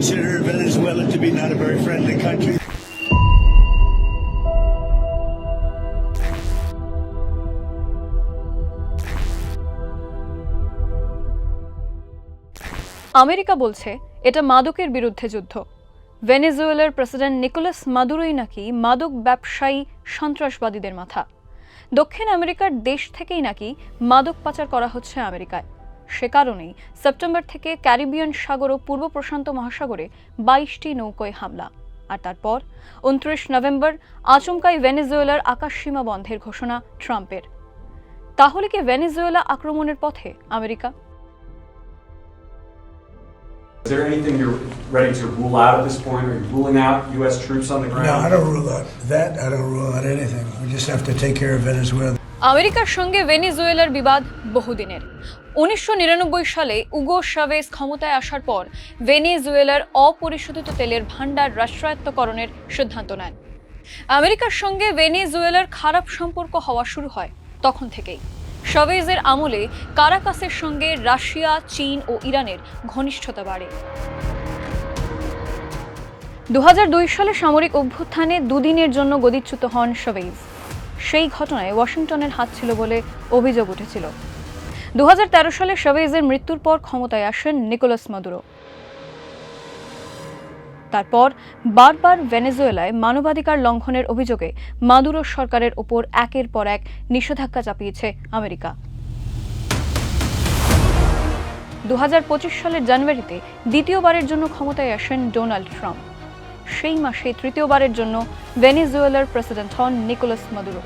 consider Venezuela to be not a very friendly country. America বলছে এটা মাদকের বিরুদ্ধে যুদ্ধ। ভেনেজুয়েলার প্রেসিডেন্ট নিকোলাস মাদুরোই নাকি মাদক ব্যবসায়ী সন্ত্রাসবাদীদের মাথা। দক্ষিণ আমেরিকার দেশ থেকেই নাকি মাদক পাচার করা হচ্ছে আমেরিকায়। সে কারণেই সেপ্টেম্বর থেকে ক্যারিবিয়ান সাগর ও পূর্ব প্রশান্ত মহাসাগরে বাইশটি নৌকোয় হামলা আর তারপর উনত্রিশ নভেম্বর আচমকাই ভেনেজুয়েলার আকাশসীমা বন্ধের ঘোষণা ট্রাম্পের তাহলে কি ভেনেজুয়েলা আক্রমণের পথে America Is there anything you're ready to rule out at this point? Are you ruling out U.S. troops on the ground? No, I don't rule out that. I don't rule out anything. We just have to take care of Venezuela. আমেরিকার সঙ্গে ভেনেজুয়েলার বিবাদ বহুদিনের উনিশশো নিরানব্বই সালে Hugo Chavez ক্ষমতায় আসার পর ভেনেজুয়েলার অপরিশোধিত তেলের ভাণ্ডার রাষ্ট্রায়ত্তকরণের সিদ্ধান্ত নেন। আমেরিকার সঙ্গে ভেনেজুয়েলার খারাপ সম্পর্ক হওয়া শুরু হয় তখন থেকেই। শাভেজের আমলে কারাকাসের সঙ্গে রাশিয়া, চীন ও ইরানের ঘনিষ্ঠতা বাড়ে। দু হাজার দুই সালে সামরিক অভ্যুত্থানে দুদিনের জন্য গদিচ্যুত হন শাভেজ। সেই ঘটনায় ওয়াশিংটনের হাত ছিল বলে অভিযোগ উঠেছিল। দু হাজার তেরো সালে শাভেজের মৃত্যুর পর ক্ষমতায় আসেন নিকোলাস মাদুরো। তারপর বারবার ভেনেজুয়েলায় মানবাধিকার লঙ্ঘনের অভিযোগে মাদুরো সরকারের ওপর একের পর এক নিষেধাজ্ঞা চাপিয়েছে আমেরিকা। দু হাজার পঁচিশ সালের জানুয়ারিতে দ্বিতীয়বারের জন্য ক্ষমতায় আসেন ডোনাল্ড ট্রাম্প। সেই মাসে তৃতীয়বারের জন্য ভেনেজুয়েলার প্রেসিডেন্ট হন নিকোলাস মাদুরো।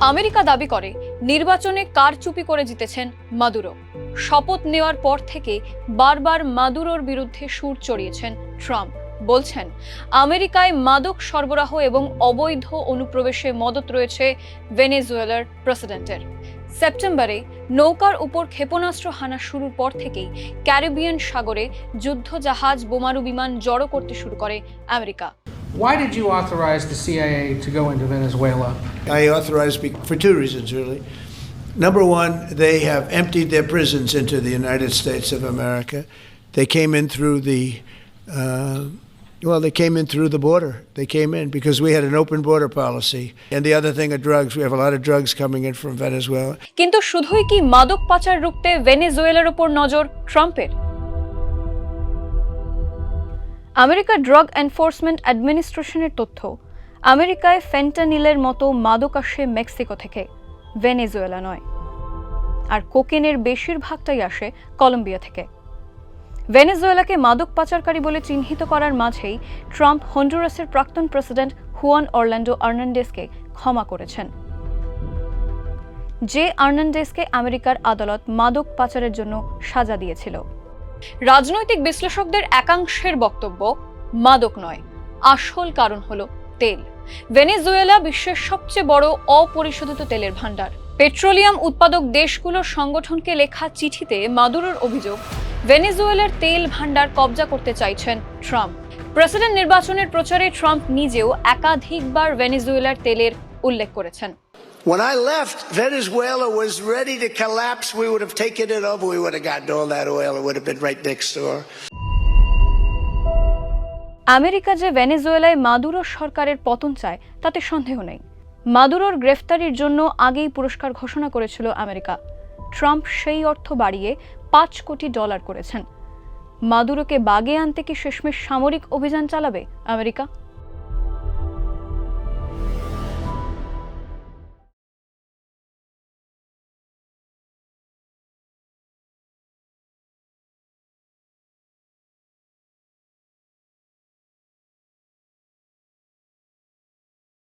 আমেরিকা দাবি করে, নির্বাচনে কার চুপি করে জিতেছেন মাদুরো। শপথ নেওয়ার পর থেকে বারবার মাদুরোর বিরুদ্ধে সুর চড়িয়েছেন ট্রাম্প। বলছেন, আমেরিকায় মাদক সরবরাহ এবং অবৈধ অনুপ্রবেশে মদত রয়েছে ভেনেজুয়েলার প্রেসিডেন্টের। সেপ্টেম্বরে নৌকার উপর ক্ষেপণাস্ত্র হানা শুরুর পর থেকেই ক্যারিবিয়ান সাগরে যুদ্ধ জাহাজ বোমারু বিমান জড়ো করতে শুরু করে America. Why did you authorize the CIA to go into Venezuela? I authorized be- for two reasons, really. Number one, they have emptied their prisons into the United States of America. They came in through the, uh, well, they came in through the border. They came in because we had an open border policy. And the other thing are drugs. We have a lot of drugs coming in from Venezuela. কিন্তু শুধুই কি মাদক পাচার রুখতে ভেনেজুয়েলার ওপর নজর ট্রাম্পের আমেরিকার ড্রাগ এনফোর্সমেন্ট অ্যাডমিনিস্ট্রেশনের তথ্য, আমেরিকায় ফেন্টানিলের মতো মাদক আসে মেক্সিকো থেকে, ভেনেজুয়েলা নয়। আর কোকেনের বেশিরভাগটাই আসে কলম্বিয়া থেকে। ভেনেজুয়েলাকে মাদক পাচারকারী বলে চিহ্নিত করার মাঝেই ট্রাম্প হন্ডুরাসের প্রাক্তন প্রেসিডেন্ট হুয়ান অরল্যান্ডো আর্নান্ডেসকে ক্ষমা করেছেন। যে আর্নান্ডেসকে আমেরিকার আদালত মাদক পাচারের জন্য সাজা দিয়েছিল রাজনৈতিক বিশ্লেষকদের একাংশের বক্তব্য মাদক নয়, আসল কারণ হলো তেল। ভেনেজুয়েলা বিশ্বের সবচেয়ে বড় অপরিশোধিত তেলের ভাণ্ডার। পেট্রোলিয়াম উৎপাদক দেশগুলোর সংগঠনকে লেখা চিঠিতে মাদুরোর অভিযোগ, ভেনেজুয়েলার তেল ভাণ্ডার কবজা করতে চাইছেন ট্রাম্প। প্রেসিডেন্ট নির্বাচনের প্রচারে ট্রাম্প নিজেও একাধিকবার ভেনেজুয়েলার তেলের উল্লেখ করেছেন। When I left, Venezuela was ready to collapse. We would have taken it over. We would have gotten all that oil. It would have been right next door. America যে ভেনেজুয়েলায় মাদুরো সরকারের পতন চায় তাতে সন্দেহ নেই মাদুরোর গ্রেফতারির জন্য আগেই পুরস্কার ঘোষণা করেছিল আমেরিকা ট্রাম্প সেই অর্থ বাড়িয়ে পাঁচ কোটি ডলার করেছেন মাদুরোকে বাগে আনতে কি শেষমেশ সামরিক অভিযান চালাবে আমেরিকা